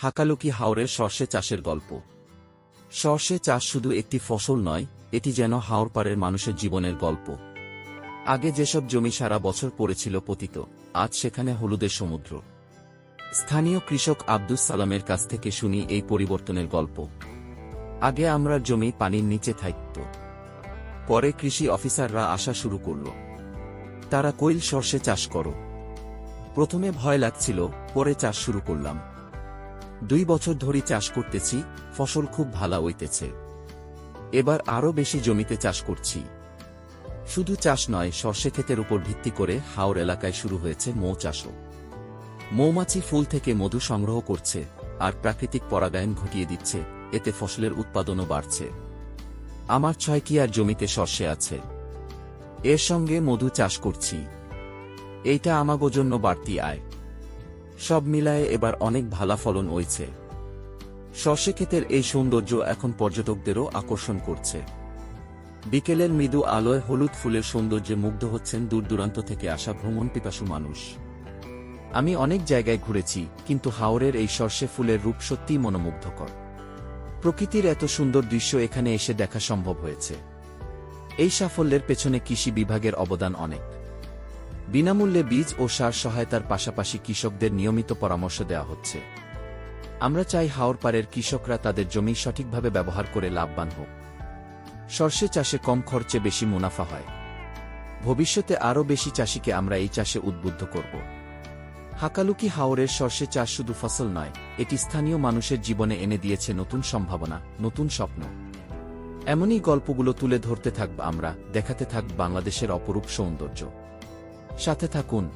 হাকালুকি হাওরের সর্ষে চাষের গল্প। সর্ষে চাষ শুধু একটি ফসল নয়, এটি যেন হাওর পাড়ের মানুষের জীবনের গল্প। আগে যেসব জমি সারা বছর পড়েছিল পতিত, আজ সেখানে হলুদের সমুদ্র। স্থানীয় কৃষক আব্দুস সালামের কাছ থেকে শুনি এই পরিবর্তনের গল্প। আগে আমরা জমি পানির নিচে থাকত। পরে কৃষি অফিসাররা আসা শুরু করল। তারা কৈল সর্ষে চাষ করো। প্রথমে ভয় লাগছিল, পরে চাষ শুরু করলাম। দুই বছর ধরে চাষ করতেছি, ফসল খুব ভালো হইতেছে। এবার আরও বেশি জমিতে চাষ করছি। শুধু চাষ নয়, সর্ষে ক্ষেতের উপর ভিত্তি করে হাওর এলাকায় শুরু হয়েছে মৌ চাষও। মৌমাছি ফুল থেকে মধু সংগ্রহ করছে আর প্রাকৃতিক পরাগায়ন ঘটিয়ে দিচ্ছে, এতে ফসলের উৎপাদনও বাড়ছে। আমার ছয় কি আর জমিতে সর্ষে আছে। এর সঙ্গে মধু চাষ করছি। এইটা আমাগো জন্য বাড়তি আয়। সব মিলায়ে এবার অনেক ভালা ফলন হয়েছে সর্ষে ক্ষেতের এই সৌন্দর্য এখন পর্যটকদেরও আকর্ষণ করছে। বিকেলের মৃদু আলোয় হলুদ ফুলের সৌন্দর্যে মুগ্ধ হচ্ছেন দূরদূরান্ত থেকে আসা ভ্রমণ পিপাসু মানুষ। আমি অনেক জায়গায় ঘুরেছি, কিন্তু হাওরের এই সর্ষে ফুলের রূপ সত্যিই মনোমুগ্ধকর। প্রকৃতির এত সুন্দর দৃশ্য এখানে এসে দেখা সম্ভব হয়েছে। এই সাফল্যের পেছনে কৃষি বিভাগের অবদান অনেক। বিনামূল্যে বীজ ও সার সহায়তার পাশাপাশি কৃষকদের নিয়মিত পরামর্শ দেওয়া হচ্ছে। আমরা চাই হাওর পাড়ের কৃষকরা তাদের জমি সঠিকভাবে ব্যবহার করে লাভবান হোক। সর্ষে চাষে কম খরচে বেশি মুনাফা হয়। ভবিষ্যতে আরও বেশি চাষিকে আমরা এই চাষে উদ্বুদ্ধ করব। হাকালুকি হাওরের সর্ষে চাষ শুধু ফসল নয়, এটি স্থানীয় মানুষের জীবনে এনে দিয়েছে নতুন সম্ভাবনা, নতুন স্বপ্ন। এমনই গল্পগুলো তুলে ধরতে থাকব আমরা, দেখাতে থাকব বাংলাদেশের অপরূপ সৌন্দর্য। সাথে থাকুন।